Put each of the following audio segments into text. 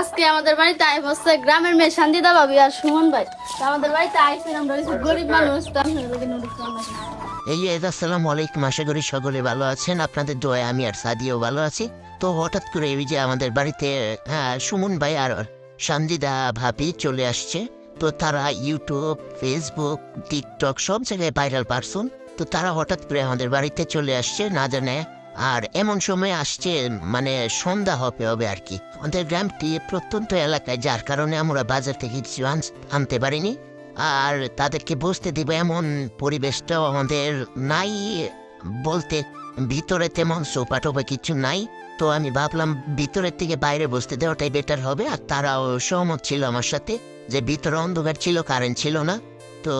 আজকে আমাদের বাড়িতে আই হচ্ছে গ্রামের মেয়ে শান্তিদা ভাবি আর সুমন ভাই। আমাদের বাড়িতে আইসি আমরা গরিব মানুষ, তো আপনাদের নুডলস বানাই এই আসসালামু আলাইকুম, আশা করি সকলে ভালো আছেন। আপনাদের দোয়ায় আমি আর সাদিও ভালো আছি। তো হঠাৎ করে এই যে আমাদের বাড়িতে হ্যাঁ সুমন ভাই আর সঞ্জিদা ভাবি চলে আসছে। তো তারা ইউটিউব ফেসবুক টিকটক সব জায়গায় ভাইরাল পারসন তো তারা হঠাৎ করে আমাদের বাড়িতে চলে আসছে, না জানে আর এমন সময় আসছে মানে সন্ধ্যা হবে হবে আর কি। আমাদের গ্রামটি প্রত্যন্ত এলাকায়, যার কারণে আমরা বাজার থেকে কিছু আন- আনতে পারিনি। আর তাদেরকে বসতে দিব এমন পরিবেশটাও আমাদের নাই বলতে। ভিতরে তেমন সোফা টোপা কিছু নাই। তো আমি ভাবলাম ভিতরের থেকে বাইরে বসতে দেওয়াটাই বেটার হবে। আর তারাও সহমত ছিল আমার সাথে যে ভিতরে অন্ধকার ছিল কারেন্ট ছিল না। তো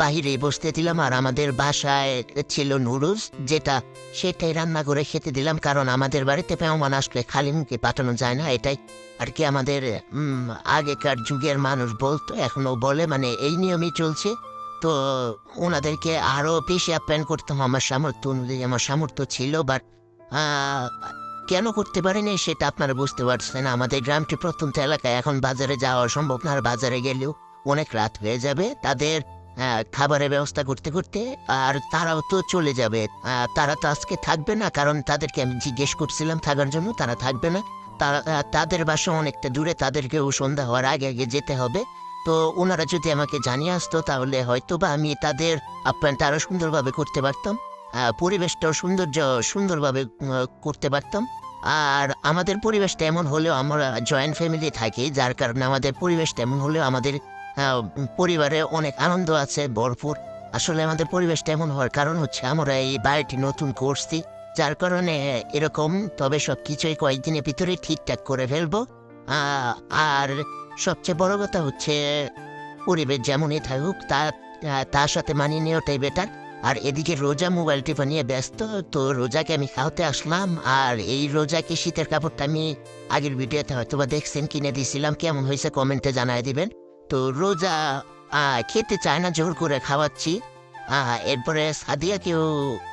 বাহিরে বসতে দিলাম আর আমাদের বাসায় ছিল নুডলস, যেটা সেটাই রান্না করে খেতে দিলাম, কারণ আমাদের বাড়িতে মেহমান আসলে খালি মুখে পাঠানো যায় না, এটাই আর কি আমাদের আগেকার যুগের মানুষ বলতো, এখনও বলে মানে এই নিয়মই চলছে। তো ওনাদেরকে আরও বেশি আপ্যায়ন করতাম আমার সামর্থ্য অনুযায়ী, আমার সামর্থ্য ছিল বাট কেন করতে পারিনি সেটা আপনারা বুঝতে পারছেন আমাদের গ্রামটি প্রত্যন্ত এলাকায় এখন বাজারে যাওয়া সম্ভব না, আর বাজারে গেলেও অনেক রাত হয়ে যাবে, তাদের খাবারের ব্যবস্থা করতে করতে, আর তারাও তো চলে যাবে। তারা তো আজকে থাকবে না, কারণ তাদেরকে আমি জিজ্ঞেস করছিলাম থাকার জন্য, তারা থাকবে না। তারা তাদের বাসা অনেকটা দূরে, তাদেরকেও সন্ধ্যা হওয়ার আগে আগে যেতে হবে। তো ওনারা যদি আমাকে জানিয়ে আসতো, তাহলে হয়তো বা আমি তাদের আপ্যায়নটা আরও সুন্দরভাবে করতে পারতাম। পরিবেশটাও সৌন্দর্য সুন্দরভাবে করতে পারতাম। আর আমাদের পরিবেশটা এমন হলেও আমরা জয়েন্ট ফ্যামিলি থাকি, যার কারণে আমাদের পরিবেশটা এমন হলেও আমাদের পরিবারে অনেক আনন্দ আছে, ভরপুর। আসলে আমাদের পরিবেশটা এমন হওয়ার কারণ হচ্ছে আমরা এই বাড়িটি নতুন করছি। যার কারণে এরকম, তবে সব কিছুই কয়েকদিনের ভিতরে ঠিকঠাক করে ফেলব। আর সবচেয়ে বড় কথা হচ্ছে, পরিবেশ যেমনই থাকুক, তা তার সাথে মানিয়ে নেওয়াটাই বেটার আর এদিকে রোজা মোবাইল টিপা নিয়ে ব্যস্ত, তো রোজাকে আমি খাওয়াতে আসলাম। আর এই রোজাকে শীতের কাপড়টা আমি আগের ভিডিওতে হয়তো বা দেখছেন, কিনে দিয়েছিলাম। কেমন হয়েছে কমেন্টে জানাই দিবেন। তো রোজা খেতে চায় না, জোর করে খাওয়াচ্ছি। এরপরে সাদিয়াকেও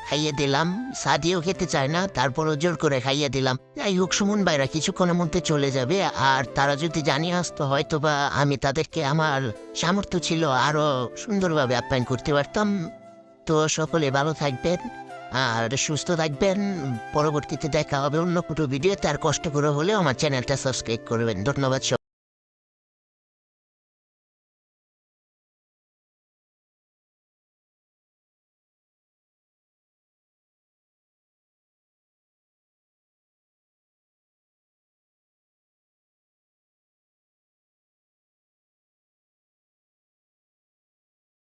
খাইয়ে দিলাম। সাদিয়াও খেতে চায় না, তারপরও জোর করে খাইয়ে দিলাম। যাই হোক, সুমন ভাইরা কিছুক্ষণের মধ্যে চলে যাবে। আর তারা যদি জানিয়ে আসতো হয়তো বা আমি তাদেরকে আমার সামর্থ্য ছিল আরও সুন্দরভাবে আপ্যায়ন করতে পারতাম। তো সকলে ভালো থাকবেন, আর সুস্থ থাকবেন। পরবর্তীতে দেখা হবে অন্য কোনো ভিডিওতে। আর কষ্ট করে হলেও আমার চ্যানেলটা সাবস্ক্রাইব করবেন। ধন্যবাদ